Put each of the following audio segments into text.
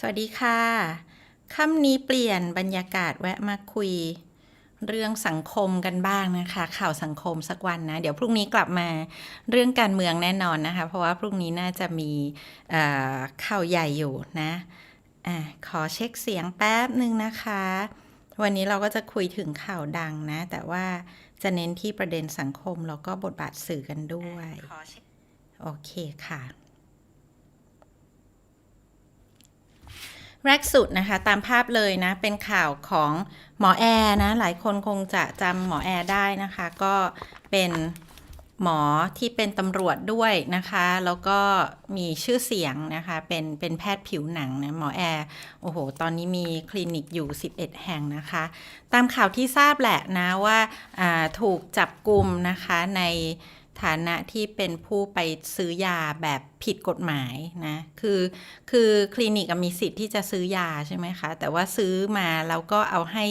สวัสดีค่ะค่ำนี้เปลี่ยนบรรยากาศแวะมาคุย เรื่องสังคมกันบ้างนะคะ ข่าวสังคมสักวันนะ เดี๋ยวพรุ่งนี้กลับมาเรื่องการเมืองแน่นอนนะคะ เพราะว่าพรุ่งนี้น่าจะมีเอ่อข่าวใหญ่อยู่นะอะขอเช็คเสียงแป๊บหนึ่งนะคะ วันนี้เราก็จะคุยถึงข่าวดังนะ แต่ว่าจะเน้นที่ประเด็นสังคมแล้วก็บทบาทสื่อกันด้วย โอเคค่ะ แรกสุดนะคะ ตามภาพเลยนะ เป็นข่าวของหมอแอร์นะ หลายคนคงจะจำหมอแอร์ได้นะคะ ก็เป็นหมอที่เป็นตำรวจด้วยนะคะ แล้วก็มีชื่อเสียงนะคะ เป็นเป็นแพทย์ผิวหนังนะหมอแอร์โอ้โห ตอนนี้มีคลินิกอยู่ 11 แห่งนะคะ ตามข่าวที่ทราบแหละนะว่าอ่าถูกจับกลุ่มนะคะใน ฐานะที่เป็นผู้ไปซื้อยาแบบผิดกฎหมายนะ คือคือคลินิกมีสิทธิ์ที่จะซื้อยาใช่ไหมคะ แต่ว่าซื้อมาแล้วก็เอาให้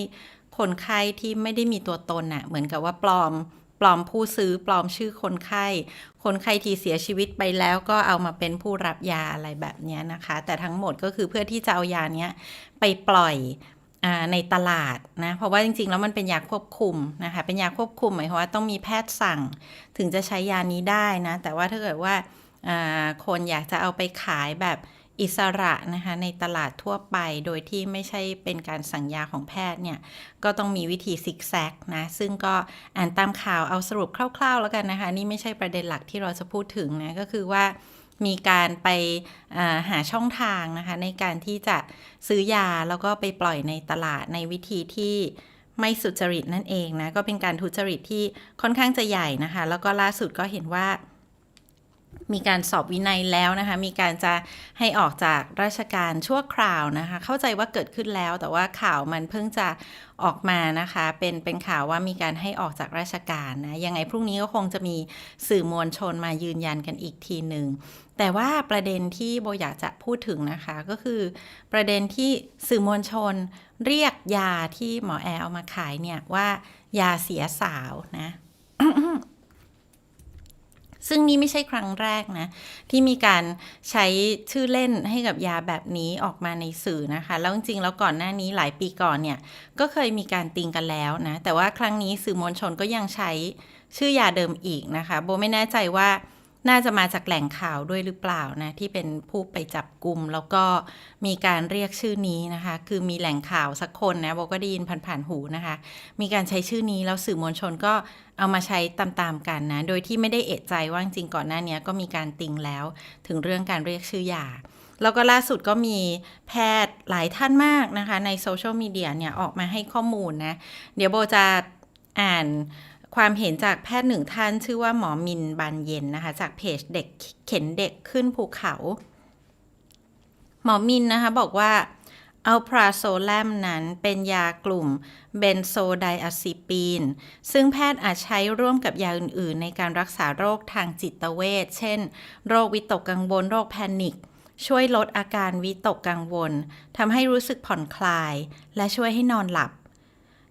คนไข้ที่ไม่ได้มีตัวตนอะเหมือนกับว่าปลอมปลอมผู้ซื้อปลอมชื่อคนไข้ คนไข้ที่เสียชีวิตไปแล้วก็เอามาเป็นผู้รับยาอะไรแบบนี้นะคะ แต่ทั้งหมดก็คือเพื่อที่จะเอายาเนี้ยไปปล่อย ในตลาดนะ เพราะว่าจริงๆ แล้วมันเป็นยาควบคุมนะคะ เป็นยาควบคุมหมายความว่าต้องมีแพทย์สั่งถึงจะใช้ยานี้ได้นะ แต่ว่าถ้าเกิดว่าคนอยากจะเอาไปขายแบบอิสระนะคะในตลาดทั่วไปโดยที่ไม่ใช่เป็นการสั่งยาของแพทย์เนี่ย ก็ต้องมีวิธีซิกแซกนะ ซึ่งก็อ่านตามข่าวเอาสรุปคร่าวๆแล้วกันนะคะ นี่ไม่ใช่ประเด็นหลักที่เราจะพูดถึงนะ ก็คือว่า มีการไปหาช่องทางนะคะ ในการที่จะซื้อยาแล้วก็ไปปล่อยในตลาดในวิธีที่ไม่สุจริตนั่นเองนะ ก็เป็นการทุจริตที่ค่อนข้างจะใหญ่นะคะ แล้วก็ล่าสุดก็เห็นว่า มีการสอบวินัยแล้วนะคะ มีการจะให้ออกจากราชการชั่วคราวนะคะ เข้าใจว่าเกิดขึ้นแล้ว แต่ว่าข่าวมันเพิ่งจะออกมานะคะ เป็นเป็นข่าวว่ามีการให้ออกจากราชการนะ ยังไงพรุ่งนี้ก็คงจะมีสื่อมวลชนมายืนยันกันอีกทีหนึ่ง แต่ว่าประเด็นที่โบอยากจะพูดถึงนะคะ ก็คือประเด็นที่สื่อมวลชนเรียกยาที่หมอแอร์เอามาขายเนี่ยว่ายาเสียสาวนะ ซึ่งนี่ไม่ใช่ครั้งแรกนะ ที่มีการใช้ชื่อเล่นให้กับยาแบบนี้ออกมาในสื่อนะคะ แล้วจริงๆแล้วก่อนหน้านี้หลายปีก่อนเนี่ย ก็เคยมีการติงกันแล้วนะ แต่ว่าครั้งนี้สื่อมวลชนก็ยังใช้ชื่อยาเดิมอีกนะคะ โบไม่แน่ใจว่า น่าจะมาจากแหล่งข่าวด้วยหรือเปล่านะ ที่เป็นผู้ไปจับกลุ่มแล้วก็มีการเรียกชื่อนี้นะคะ คือมีแหล่งข่าวสักคนนะโบก็ได้ยินผ่านๆหูนะคะ มีการใช้ชื่อนี้แล้วสื่อมวลชนก็เอามาใช้ตามๆกันนะ โดยที่ไม่ได้เอะใจว่าจริงก่อนหน้านี้ก็มีการติงแล้ว ถึงเรื่องการเรียกชื่อยาแล้วก็ล่าสุดก็มีแพทย์หลายท่านมากนะคะ ในโซเชียลมีเดียเนี่ย ออกมาให้ข้อมูลนะ เดี๋ยวโบจะอ่าน ความเห็นจากแพทย์หนึ่งท่าน ชื่อว่าหมอมินบานเย็นนะคะ จากเพจเด็กเข็นเด็กขึ้นภูเขา หมอมินนะคะบอกว่าอัลพราโซแลมนั้นเป็นยากลุ่มเบนโซไดอะซิปีน ซึ่งแพทย์อาจใช้ร่วมกับยาอื่น ๆ ในการรักษาโรคทางจิตเวช เช่น โรควิตกกังวล โรคแพนิค ช่วยลดอาการวิตกกังวล ทำให้รู้สึกผ่อนคลาย และช่วยให้นอนหลับ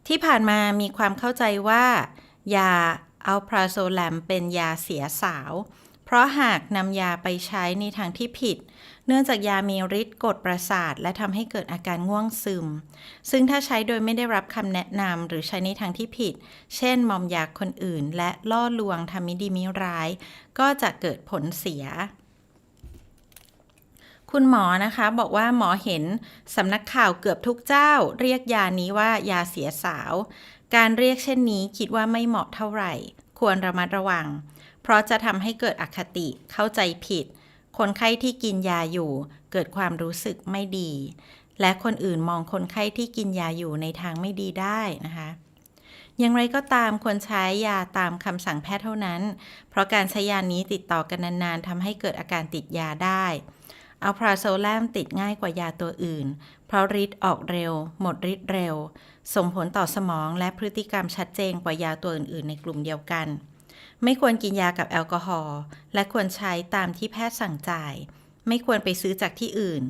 ที่ผ่านมามีความเข้าใจว่า ยาอัลพราโซแลมเป็นยาเสียสาว เพราะหากนำยาไปใช้ในทางที่ผิด เนื่องจากยามีฤทธิ์กดประสาท และทำให้เกิดอาการง่วงซึม ซึ่งถ้าใช้โดยไม่ได้รับคำแนะนำหรือใช้ในทางที่ผิด เช่น มอมยาคนอื่น และล่อลวงทำมิดีมิร้าย ก็จะเกิดผลเสียคุณหมอนะคะบอกว่าหมอเห็นสำนักข่าวเกือบทุกเจ้า เรียกยานี้ว่ายาเสียสาว การเรียกเช่นนี้คิดว่าไม่เหมาะเท่าไหร่ ควรระมัดระวัง เพราะจะทำให้เกิดอคติเข้าใจผิด คนไข้ที่กินยาอยู่ เกิดความรู้สึกไม่ดี และคนอื่นมองคนไข้ที่กินยาอยู่ในทางไม่ดีได้นะคะอย่างไรก็ตามควรใช้ยาตามคำสั่งแพทย์เท่านั้น เพราะการใช้ยานี้ติดต่อกันนานๆทำให้เกิดอาการติดยาได้ อัลพราโซแลมติดง่ายกว่ายาตัวอื่น เพราะฤทธิ์ออกเร็ว หมดฤทธิ์เร็ว ส่งผลต่อสมองและพฤติกรรมชัดเจนกว่ายาตัวอื่นๆ ในกลุ่มเดียวกัน ไม่ควรกินยากับแอลกอฮอล์และควรใช้ตามที่แพทย์สั่งจ่าย ไม่ควรไปซื้อจากที่อื่น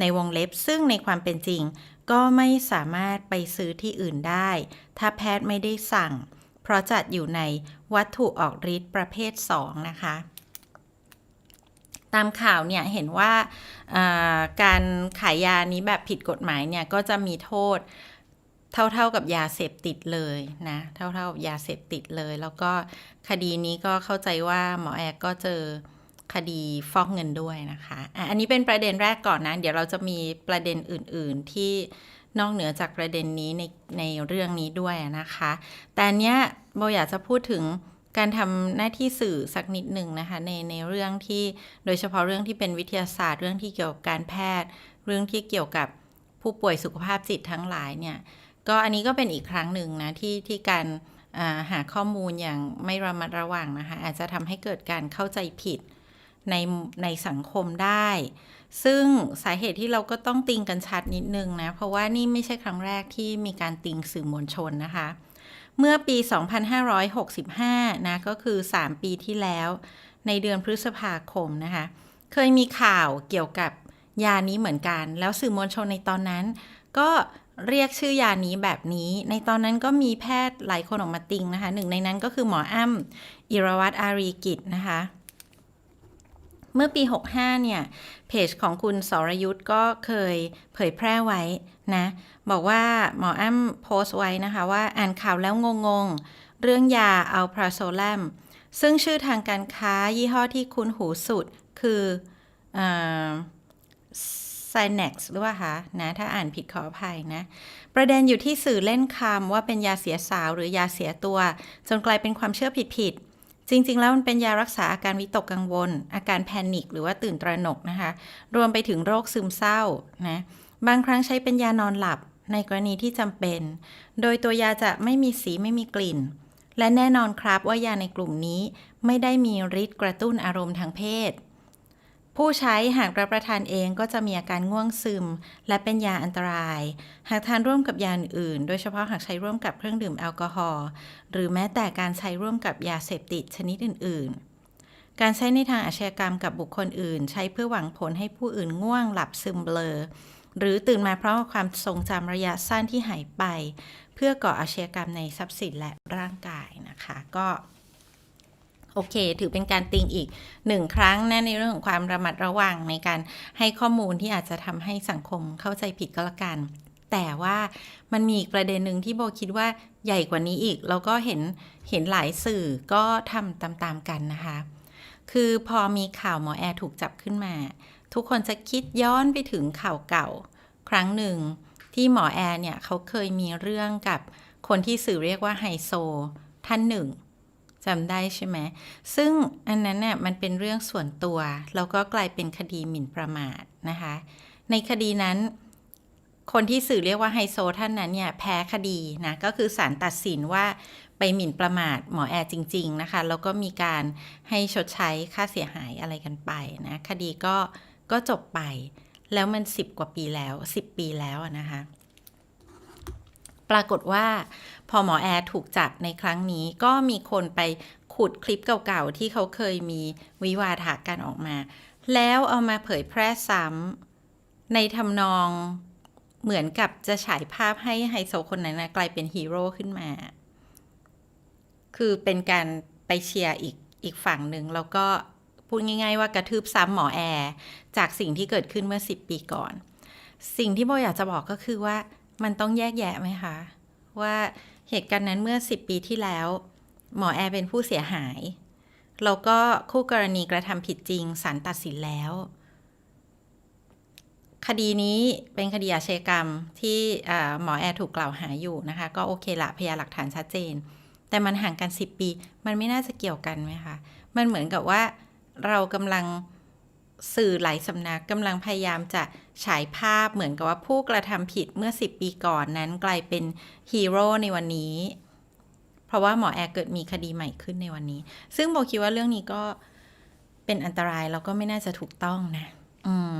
ในวงเล็บซึ่งในความเป็นจริง ก็ไม่สามารถไปซื้อที่อื่นได้ ถ้าแพทย์ไม่ได้สั่ง เพราะจัดอยู่ในวัตถุออกฤทธิ์ประเภท 2 นะคะ ตามข่าวเนี่ยเห็นว่าการขายยานี้แบบผิดกฎหมายเนี่ยก็จะมีโทษเท่าๆกับยาเสพติดเลยนะเท่าๆกับยาเสพติดเลย แล้วก็คดีนี้ก็เข้าใจว่าหมอแอร์ก็เจอคดีฟอกเงินด้วยนะคะอะอันนี้เป็นประเด็นแรกก่อนนะ เดี๋ยวเราจะมีประเด็นอื่น ๆ ที่นอกเหนือจากประเด็นนี้ในในเรื่องนี้ด้วยนะคะ แต่เนี้ยโบอยากจะพูดถึง การทำหน้าที่สื่อสักนิดหนึ่งนะคะในในเรื่องที่โดยเฉพาะเรื่องที่เป็นวิทยาศาสตร์ เรื่องที่เกี่ยวกับการแพทย์ เรื่องที่เกี่ยวกับผู้ป่วยสุขภาพจิตทั้งหลายเนี่ยก็อันนี้ก็เป็นอีกครั้งหนึ่งนะที่ที่การาหาข้อมูลอย่างไม่ระมัดระวังนะคะอาจจะทำให้เกิดการเข้าใจผิดในในสังคมได้ ซึ่งสาเหตุที่เราก็ต้องติงกันชัดนิดนึงนะ เพราะว่านี่ไม่ใช่ครั้งแรกที่มีการติงสื่อมวลชนนะคะ เมื่อปี 2565 นะ ก็คือ 3 ปีที่แล้ว ในเดือนพฤษภาคมนะคะ เคยมีข่าวเกี่ยวกับยานี้เหมือนกัน แล้วสื่อมวลชนในตอนนั้น ก็เรียกชื่อยานี้แบบนี้ ในตอนนั้นก็มีแพทย์หลายคนออกมาติงนะคะ หนึ่งในนั้นก็คือหมออ้ำอิรวัตรอารีกิจนะคะ เมื่อปี 65 เนี่ย เพจของคุณสรยุทธ์ก็เคยเผยแพร่ไว้นะ บอกว่าหมออ้ำโพสต์ไว้นะคะว่าอ่านข่าวแล้วงงๆ เรื่องยาอัลพราโซแลมซึ่งชื่อทางการค้ายี่ห้อที่คุ้นหูสุดคือไซเน็กซ์หรือว่าคะนะ ถ้าอ่านผิดขออภัยนะ ประเด็นอยู่ที่สื่อเล่นคำว่าเป็นยาเสียสาวหรือยาเสียตัว จนกลายเป็นความเชื่อผิดๆ จริงๆ แล้วมันเป็นยารักษาอาการวิตกกังวล อาการแพนิคหรือว่าตื่นตระหนกนะคะ รวมไปถึงโรคซึมเศร้านะบางครั้งใช้เป็นยานอนหลับในกรณีที่จำเป็น โดยตัวยาจะไม่มีสีไม่มีกลิ่น และแน่นอนครับว่ายาในกลุ่มนี้ไม่ได้มีฤทธิ์กระตุ้นอารมณ์ทางเพศ ผู้ใช้หากรับประทานเองก็จะมีอาการง่วงซึม และเป็นยาอันตราย หากทานร่วมกับยาอื่น โดยเฉพาะหากใช้ร่วมกับเครื่องดื่มแอลกอฮอล์หรือแม้แต่การใช้ร่วมกับยาเสพติดชนิดอื่น ๆ การใช้ในทางอาชญากรรมกับบุคคลอื่น ใช้เพื่อหวังผลให้ผู้อื่นง่วงหลับซึมเบลอ หรือตื่นมาเพราะความทรงจำระยะสั้นที่หายไป เพื่อก่ออาชญากรรมในทรัพย์สินและร่างกายนะคะ ก็ โอเค ถือเป็นการติงอีกหนึ่งครั้งนะในเรื่องของความระมัดระวังในการให้ข้อมูลที่อาจจะทำให้สังคมเข้าใจผิดก็แล้วกัน แต่ว่ามันมีอีกประเด็นหนึ่งที่โบคิดว่าใหญ่กว่านี้อีก แล้วก็เห็นเห็นหลายสื่อก็ทำตามๆกันนะคะ คือพอมีข่าวหมอแอร์ถูกจับขึ้นมา ทุกคนจะคิดย้อนไปถึงข่าวเก่า ครั้งหนึ่งที่หมอแอร์เนี่ยเขาเคยมีเรื่องกับคนที่สื่อเรียกว่าไฮโซท่านหนึ่ง จำได้ใช่ไหม ซึ่งอันนั้นเนี่ยมันเป็นเรื่องส่วนตัว แล้วก็กลายเป็นคดีหมิ่นประมาทนะคะ ในคดีนั้น คนที่สื่อเรียกว่าไฮโซท่านนั้นเนี่ยแพ้คดีนะ ก็คือศาลตัดสินว่าไปหมิ่นประมาทหมอแอร์จริง ๆ นะคะ แล้วก็มีการให้ชดใช้ค่าเสียหายอะไรกันไปนะ คดีก็ก็จบไป แล้วมัน 10 กว่าปีแล้ว 10 ปีแล้วนะคะ ปรากฏว่า พอหมอแอร์ถูกจับในครั้งนี้ก็มีคนไปขุดคลิปเก่าๆ ที่เขาเคยมีวิวาทะกันออกมา แล้วเอามาเผยแพร่ซ้ำในทำนองเหมือนกับจะฉายภาพให้ไฮโซคนนั้นนะกลายเป็นฮีโร่ขึ้นมา คือเป็นการไปเชียร์อีกอีกฝั่งหนึ่งแล้วก็พูดง่าย ๆ ว่ากระทืบซ้ำหมอแอร์ จากสิ่งที่เกิดขึ้นเมื่อ 10 ปีก่อน สิ่งที่โบอยากจะบอกก็คือว่า มันต้องแยกแยะไหมคะ ว่าเหตุการณ์นั้นเมื่อ 10 ปีที่แล้ว หมอแอร์เป็นผู้เสียหาย แล้วก็คู่กรณีกระทำผิดจริงศาลตัดสินแล้ว คดีนี้เป็นคดีอาชญากรรมที่หมอแอร์ถูกกล่าวหาอยู่นะคะ ก็โอเคละพยานหลักฐานชัดเจน แต่มันห่างกัน 10 ปี มันไม่น่าจะเกี่ยวกันไหมคะ มันเหมือนกับว่าเรากำลัง สื่อหลายสำนักกำลังพยายามจะฉายภาพเหมือนกับว่าผู้กระทำผิดเมื่อ 10 ปีก่อนนั้นกลายเป็นฮีโร่ในวันนี้ เพราะว่าหมอแอร์เกิดมีคดีใหม่ขึ้นในวันนี้ ซึ่งโบคิดว่าเรื่องนี้ก็เป็นอันตรายแล้วก็ไม่น่าจะถูกต้องนะ อืม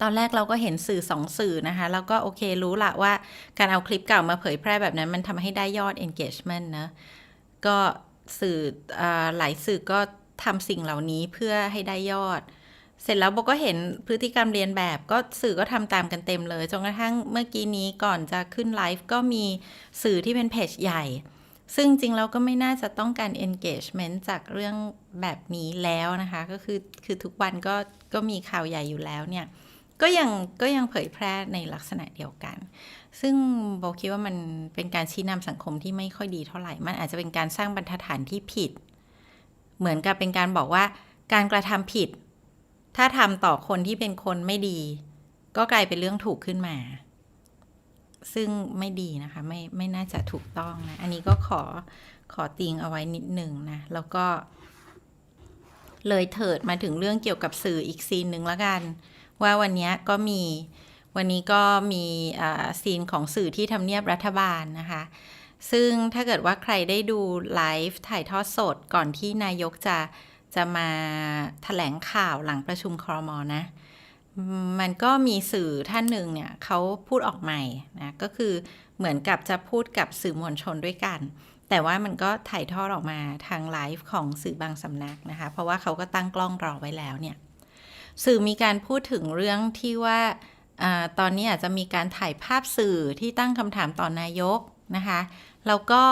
ตอนแรกเราก็เห็นสื่อสองสื่อนะคะ แล้วก็โอเครู้ละว่าการเอาคลิปเก่ามาเผยแพร่แบบนั้น มันทำให้ได้ยอด engagement นะ ก็สื่ออหลายสื่อก็ ทำสิ่งเหล่านี้เพื่อให้ได้ยอด เสร็จแล้วโบก็เห็นพฤติกรรมเรียนแบบก็สื่อก็ทำตามกันเต็มเลยจนกระทั่งเมื่อกี้นี้ก่อนจะขึ้นไลฟ์ก็มีสื่อที่เป็นเพจใหญ่ ซึ่งจริงเราก็ไม่น่าจะต้องการ engagement จากเรื่องแบบนี้แล้วนะคะ ก็คือคือทุกวันก็ก็มีข่าวใหญ่อยู่แล้วเนี่ยก็ยังก็ยังเผยแพร่ในลักษณะเดียวกัน ซึ่งโบคิดว่ามันเป็นการชี้นำสังคมที่ไม่ค่อยดีเท่าไหร่ มันอาจจะเป็นการสร้างบรรทัดฐานที่ผิด เหมือนกับเป็นการบอกว่า การกระทำผิด ถ้าทำต่อคนที่เป็นคนไม่ดี ก็กลายเป็นเรื่องถูกขึ้นมา ซึ่งไม่ดีนะคะ ไม่ไม่น่าจะถูกต้องนะ อันนี้ก็ขอขอติงเอาไว้นิดหนึ่งนะ แล้วก็เลยเถิดมาถึงเรื่องเกี่ยวกับสื่ออีกซีนหนึ่งล้วกัน ว่าวันนี้ก็มีวันนี้ก็มีอ่าซีนของสื่อที่ทำเนียบรัฐบาลนะคะ ซึ่งถ้าเกิดว่าใครได้ดูไลฟ์ถ่ายทอดสดก่อนที่นายกจะจะมาแถลงข่าวหลังประชุมครมนะ มันก็มีสื่อท่านหนึ่งเนี่ยเขาพูดออกใหม่นะก็คือเหมือนกับจะพูดกับสื่อมวลชนด้วยกัน แต่ว่ามันก็ถ่ายทอดออกมาทางไลฟ์ของสื่อบางสำนักนะคะ เพราะว่าเขาก็ตั้งกล้องรอไว้แล้วเนี่ย สื่อมีการพูดถึงเรื่องที่ว่าอาตอนนี้อาจจะมีการถ่ายภาพสื่อที่ตั้งคำถามต่อนายกนะคะ แล้วก็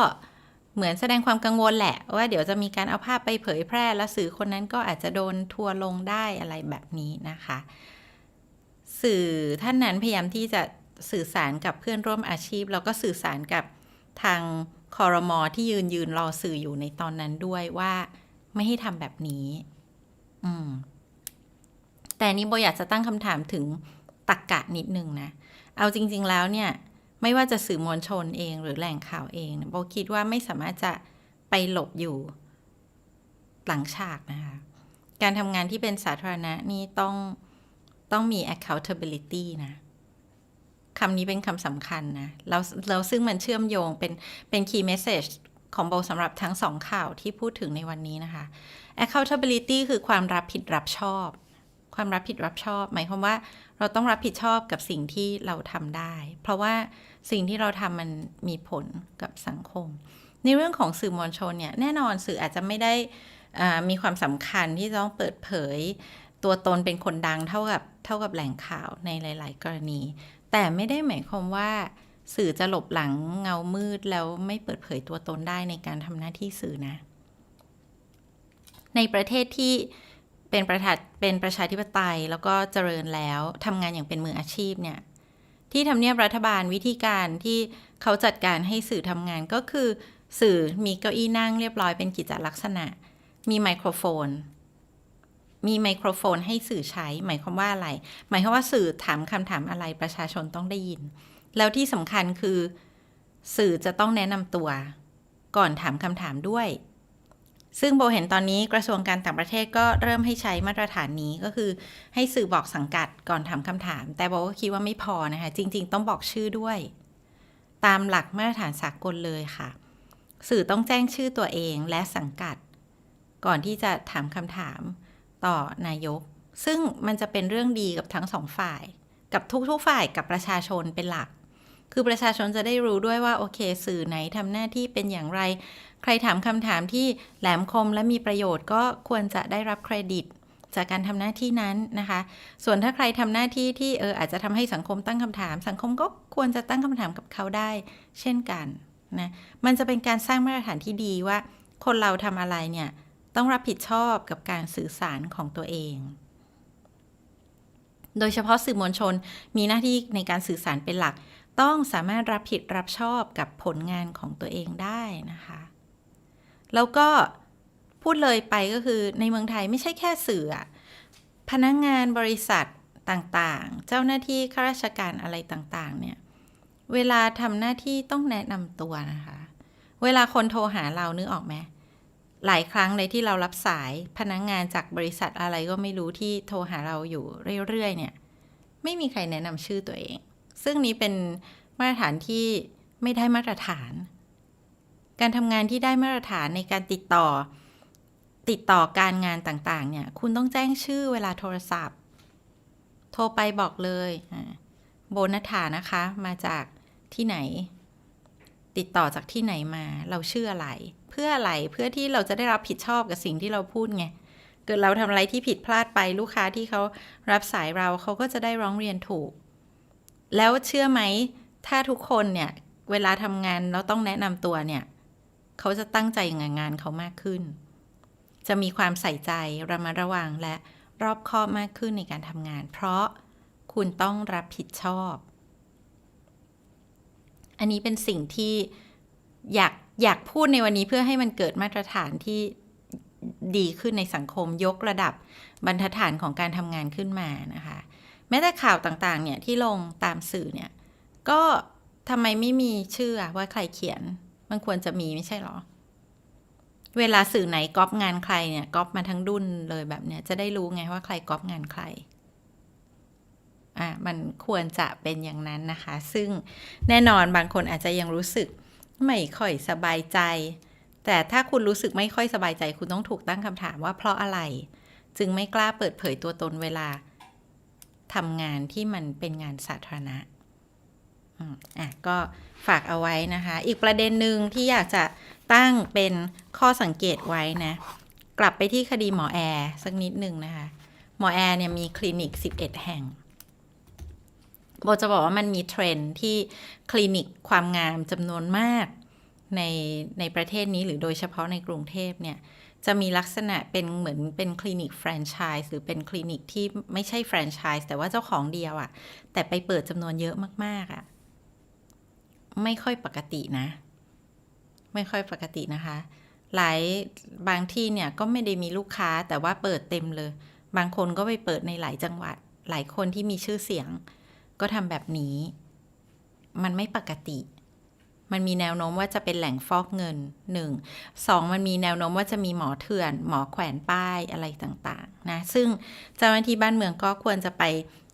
เหมือนแสดงความกังวลแหละ ว่าเดี๋ยวจะมีการเอาภาพไปเผยแพร่ แล้วสื่อคนนั้นก็อาจจะโดนทัวร์ลงได้อะไรแบบนี้นะคะ สื่อท่านนั้นพยายามที่จะสื่อสารกับเพื่อนร่วมอาชีพ แล้วก็สื่อสารกับทางคอรมอที่ยืนยืนรอสื่ออยู่ในตอนนั้นด้วยว่าไม่ให้ทำแบบนี้ อืม แต่นี้โบอยากจะตั้งคำถามถึงตักกะนิดนึงนะ เอาจริง ๆ แล้วเนี่ย ไม่ว่าจะสื่อมวลชนเองหรือแหล่งข่าวเองโบคิดว่าไม่สามารถจะไปหลบอยู่หลังฉากนะคะ การทำงานที่เป็นสาธารณะนี่ต้องต้องมี accountability นะคำนี้เป็นคำสำคัญนะแล้วแล้วซึ่งมันเชื่อมโยงเป็นเป็น key message ของโบสำหรับทั้งสองข่าวที่พูดถึงในวันนี้นะคะ accountability คือความรับผิดรับชอบ ความรับผิดรับชอบ หมายความว่า เราต้องรับผิดชอบกับสิ่งที่เราทำได้ เพราะว่าสิ่งที่เราทำมันมีผลกับสังคม ในเรื่องของสื่อมวลชนเนี่ยแน่นอนสื่ออาจจะไม่ได้มีความสำคัญที่จะต้องเปิดเผย ตัวตนเป็นคนดังเท่ากับเท่ากับแหล่งข่าวในหลาย ๆ กรณี แต่ไม่ได้หมายความว่าสื่อจะหลบหลังเงามืดแล้วไม่เปิดเผยตัวตนได้ในการทำหน้าที่สื่อนะ ในประเทศที่ เป็นประชาเป็นประชาธิปไตยแล้วก็เจริญแล้วทำงานอย่างเป็นมืออาชีพเนี่ยที่ทำเนียบรัฐบาลวิธีการที่เขาจัดการให้สื่อทำงานก็คือ สื่อมีเก้าอี้นั่งเรียบร้อยเป็นกิจลักษณะ มีไมโครโฟน มีไมโครโฟนให้สื่อใช้ หมายความว่าอะไร หมายความว่าสื่อถามคำถามอะไรประชาชนต้องได้ยิน แล้วที่สำคัญคือ สื่อจะต้องแนะนำตัว ก่อนถามคำถามด้วย ซึ่งโบเห็นตอนนี้กระทรวงการต่างประเทศก็เริ่มให้ใช้มาตรฐานนี้ก็คือ ให้สื่อบอกสังกัดก่อนถามคำถาม แต่โบก็คิดว่าไม่พอนะคะ จริง ๆ ต้องบอกชื่อด้วย ตามหลักมาตรฐานสากลเลยค่ะ สื่อต้องแจ้งชื่อตัวเองและสังกัด ก่อนที่จะถามคำถามต่อนายก ซึ่งมันจะเป็นเรื่องดีกับทั้งสองฝ่าย กับทุกๆฝ่ายกับประชาชนเป็นหลัก คือประชาชนจะได้รู้ด้วยว่าโอเค สื่อไหนทำหน้าที่เป็นอย่างไร ใครถามคำถามที่แหลมคมและมีประโยชน์ก็ควรจะได้รับเครดิตจากการทำหน้าที่นั้นนะคะ ส่วนถ้าใครทำหน้าที่ที่เอออาจจะทำให้สังคมตั้งคำถาม สังคมก็ควรจะตั้งคำถามกับเขาได้ เช่นกันนะ มันจะเป็นการสร้างมาตรฐานที่ดีว่า คนเราทำอะไรเนี่ยต้องรับผิดชอบกับการสื่อสารของตัวเอง โดยเฉพาะสื่อมวลชนมีหน้าที่ในการสื่อสารเป็นหลัก ต้องสามารถรับผิดรับชอบกับผลงานของตัวเองได้นะคะ แล้วก็พูดเลยไปก็คือในเมืองไทยไม่ใช่แค่สื่อ พนักงงานบริษัทต่างๆ เจ้าหน้าที่ข้าราชการอะไรต่างๆ เนี่ย เวลาทำหน้าที่ต้องแนะนำตัวนะคะ เวลาคนโทรหาเรานึกออกไหมหลายครั้งเลยที่เรารับสายพนักงงานจากบริษัทอะไรก็ไม่รู้ที่โทรหาเราอยู่เรื่อยๆ เนี่ย ไม่มีใครแนะนำชื่อตัวเอง ซึ่งนี้เป็นมาตรฐานที่ไม่ได้มาตรฐาน การทำงานที่ได้มาตรฐานในการติดต่อ ติดต่อการงานต่างๆ เนี่ย คุณต้องแจ้งชื่อเวลาโทรศัพท์ โทรไปบอกเลยโบนัฐานะคะ มาจากที่ไหน ติดต่อจากที่ไหนมา เราชื่ออะไร เพื่ออะไร เพื่อที่เราจะได้รับผิดชอบกับสิ่งที่เราพูดไงเกิดเราทำอะไรที่ผิดพลาดไปลูกค้าที่เขารับสายเราเขาก็จะได้ร้องเรียนถูก แล้วเชื่อไหม ถ้าทุกคนเนี่ย เวลาทำงานเราต้องแนะนำตัวเนี่ย เขาจะตั้งใจกับงานเขามากขึ้น จะมีความใส่ใจระมัดระวังและรอบคอบมากขึ้นในการทำงาน เพราะคุณต้องรับผิดชอบ อันนี้เป็นสิ่งที่อยากอยากพูดในวันนี้เพื่อให้มันเกิดมาตรฐานที่ดีขึ้นในสังคมยกระดับบรรทัดฐานของการทำงานขึ้นมานะคะ แม้แต่ข่าวต่างๆ เนี่ยที่ลงตามสื่อเนี่ย ก็ทำไมไม่มีชื่อว่าใครเขียน มันควรจะมีไม่ใช่หรอ เวลาสื่อไหนก๊อปงานใครเนี่ยก๊อปมาทั้งดุนเลยแบบเนี้ยจะได้รู้ไงว่าใครก๊อปงานใครอะมันควรจะเป็นอย่างนั้นนะคะ ซึ่งแน่นอนบางคนอาจจะยังรู้สึกไม่ค่อยสบายใจ แต่ถ้าคุณรู้สึกไม่ค่อยสบายใจ คุณต้องถูกตั้งคำถามว่าเพราะอะไร จึงไม่กล้าเปิดเผยตัวตนเวลา ทำงานที่มันเป็นงานสาธารณะอะก็ฝากเอาไว้นะคะ อีกประเด็นหนึ่งที่อยากจะตั้งเป็นข้อสังเกตไว้นะ กลับไปที่คดีหมอแอร์สักนิดหนึ่งนะคะ หมอแอร์เนี่ยมีคลินิก 11 แห่งโบจะบอกว่ามันมีเทรนที่คลินิกความงามจำนวนมากในในประเทศนี้หรือโดยเฉพาะในกรุงเทพเนี่ย จะมีลักษณะเป็นเหมือนเป็นคลินิกแฟรนไชส์หรือเป็นคลินิกที่ไม่ใช่แฟรนไชส์แต่ว่าเจ้าของเดียวอะ่ะ แต่ไปเปิดจำนวนเยอะมาก ๆอะ่ะ ไม่ค่อยปกตินะ ไม่ค่อยปกตินะคะ หลายบางที่เนี่ยก็ไม่ได้มีลูกค้าแต่ว่าเปิดเต็มเลย บางคนก็ไปเปิดในหลายจังหวัด หลายคนที่มีชื่อเสียง ก็ทำแบบนี้ มันไม่ปกติ มันมีแนวโน้มว่าจะเป็นแหล่งฟอกเงินหนึ่งสองมันมีแนวโน้มว่าจะมีหมอเถื่อน หมอแขวนป้ายอะไรต่างๆนะ ซึ่งเจ้าหน้าที่บ้านเมืองก็ควรจะไป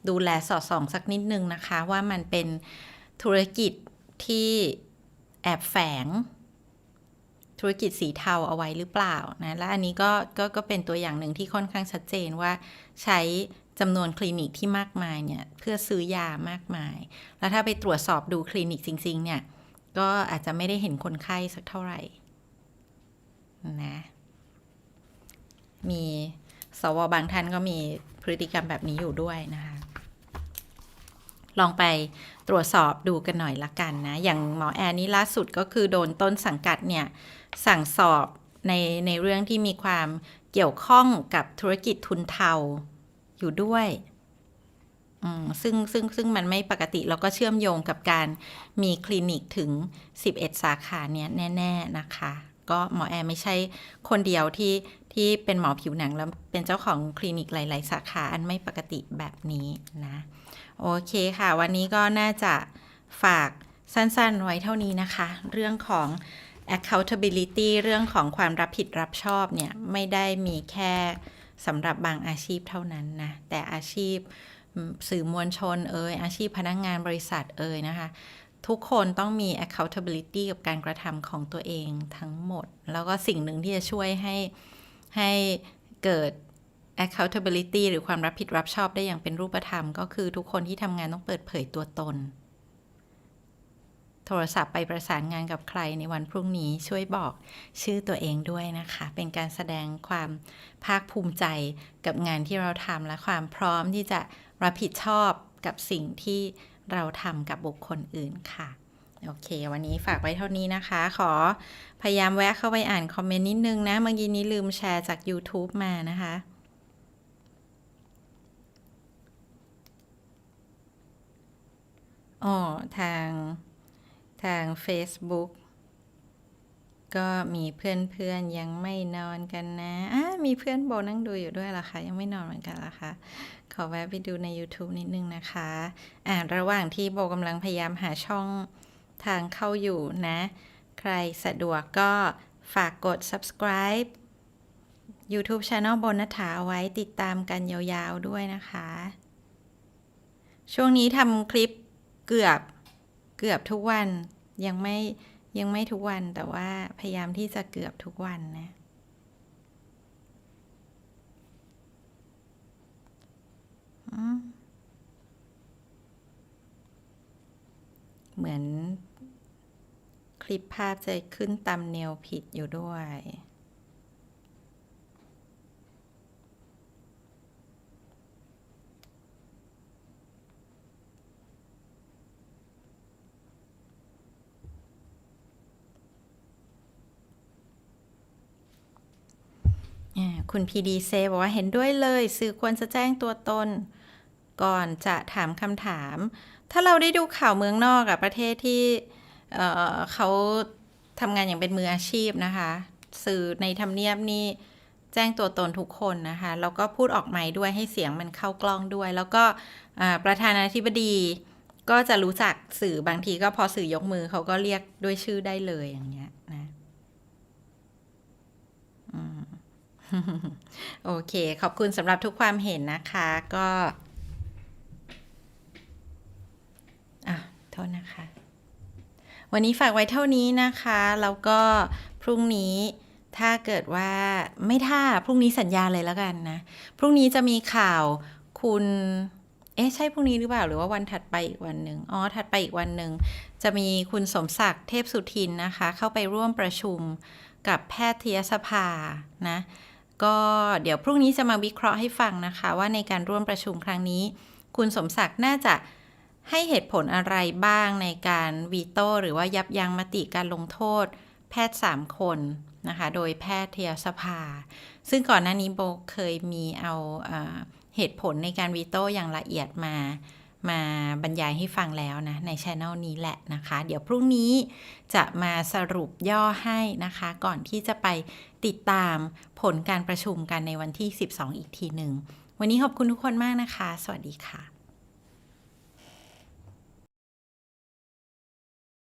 ดูแลสอดส่องสักนิดนึงนะคะ ว่ามันเป็นธุรกิจที่แอบแฝง ธุรกิจสีเทาเอาไว้หรือเปล่านะ และอันนี้ก็ก็ก็เป็นตัวอย่างหนึ่งที่ค่อนข้างชัดเจนว่าใช้จำนวนคลินิกที่มากมายเนี่ยเพื่อซื้อยามากมาย แล้วถ้าไปตรวจสอบดูคลินิกจริง ๆ เนี่ย ก็อาจจะไม่ได้เห็นคนไข้สักเท่าไหร่นะ มีสวบางท่านก็มีพฤติกรรมแบบนี้อยู่ด้วยนะคะ ลองไปตรวจสอบดูกันหน่อยละกันนะ อย่างหมอแอนนี่ล่าสุดก็คือโดนต้นสังกัดเนี่ย สั่งสอบในในเรื่องที่มีความเกี่ยวข้องกับธุรกิจทุนเทาอยู่ด้วย ซึ่งซึ่งซึ่งมันไม่ปกติแล้วก็เชื่อมโยงกับการมีคลินิกถึง 11 สาขาเนี่ยแน่ ๆ นะคะ ก็หมอแอร์ไม่ใช่คนเดียวที่ที่เป็นหมอผิวหนังแล้วเป็นเจ้าของคลินิกหลาย ๆ สาขาอันไม่ปกติแบบนี้นะ โอเคค่ะ วันนี้ก็น่าจะฝากสั้น ๆ ไว้เท่านี้นะคะ เรื่องของ accountability เรื่องของความรับผิดรับชอบเนี่ย ไม่ได้มีแค่สำหรับบางอาชีพเท่านั้นนะ แต่อาชีพ สื่อมวลชนเอ่ยอาชีพพนักงงานบริษัทเอ่ยนะคะ ทุกคนต้องมี accountability กับการกระทำของตัวเองทั้งหมด แล้วก็สิ่งหนึ่งที่จะช่วยให้ให้เกิด accountability หรือความรับผิดรับชอบได้อย่างเป็นรูปธรรม ก็คือทุกคนที่ทำงานต้องเปิดเผยตัวตน โทรศัพท์ไปประสานงานกับใครในวันพรุ่งนี้ช่วยบอกชื่อตัวเองด้วยนะคะ เป็นการแสดงความภาคภูมิใจกับงานที่เราทำและความพร้อมที่จะ รับผิดชอบกับสิ่งที่เราทำกับบุคคลอื่นค่ะ โอเค วันนี้ฝากไว้เท่านี้นะคะ ขอพยายามแวะเข้าไปอ่านคอมเมนต์นิดนึงนะ เมื่อกี้นี้ลืมแชร์จาก YouTube มานะคะอ๋อทางทาง Facebook ก็มีเพื่อนๆยังไม่นอนกันนะะมีเพื่อนโบนั่งดูอยู่ด้วยล่ะคะยังไม่นอนเหมือนกันล่ะคะขอแวะไปดูใน YouTube นิดนึงนะคะอ่าระหว่างที่โบกำลังพยายามหาช่องทางเข้าอยู่นะ ใครสะดวกก็ฝากกด subscribe YouTube Channel บนนัฐาเอาไว้ติดตามกันยาวๆด้วยนะคะ ช่วงนี้ทำคลิปเกือบเกือบทุกวันยังไม่ ยังไม่ทุกวันแต่ว่าพยายามที่จะเกือบทุกวันนะ เหมือนคลิปภาพจะขึ้นตามแนวผิดอยู่ด้วย คุณพีดีเซบอกว่าเห็นด้วยเลย สื่อควรจะแจ้งตัวตน ก่อนจะถามคำถาม ถ้าเราได้ดูข่าวเมืองนอกอะประเทศที่เเขาทำงานอย่างเป็นมืออาชีพนะคะ สื่อในทำเนียบนี่แจ้งตัวตนทุกคนนะคะ แล้วก็พูดออกไมค์ด้วยให้เสียงมันเข้ากล้องด้วย แล้วก็ประธานาธิบดีก็จะรู้จักสื่อบางทีก็พอสื่อยกมือเขาก็เรียกด้วยชื่อได้เลยอย่างเงี้ยนะอืม โอเค ขอบคุณสำหรับทุกความเห็นนะคะก็อะโทษนะคะ วันนี้ฝากไว้เท่านี้นะคะ แล้วก็พรุ่งนี้ถ้าเกิดว่าไม่ถ้าพรุ่งนี้สัญญาเลยแล้วกันนะ พรุ่งนี้จะมีข่าวคุณ เอ๊ะใช่พรุ่งนี้หรือเปล่าหรือว่าวันถัดไปอีกวันหนึ่งอ๋อถัดไปอีกวันหนึ่งจะมีคุณสมศักดิ์เทพสุทินนะคะ เข้าไปร่วมประชุมกับแพทยสภานะ ก็เดี๋ยวพรุ่งนี้จะมาวิเคราะห์ให้ฟังนะคะ ว่าในการร่วมประชุมครั้งนี้ คุณสมศักดิ์น่าจะให้เหตุผลอะไรบ้างในการวีโต้หรือว่ายับยั้งมติการลงโทษ แพทย์ 3 คนนะคะ โดยแพทยสภา ซึ่งก่อนหน้านี้โบเคยมีเอาเอ่อเหตุผลในการวีโต้อย่างละเอียดมา มาบรรยายให้ฟังแล้วนะ ในช anel นี้แหละนะคะ เดี๋ยวพรุ่งนี้จะมาสรุปย่อให้นะคะ ก่อนที่จะไปติดตามผลการประชุมกันในวันที่ 12 อีกทีหนึ่ง วันนี้ขอบคุณทุกคนมากนะคะ สวัสดีค่ะ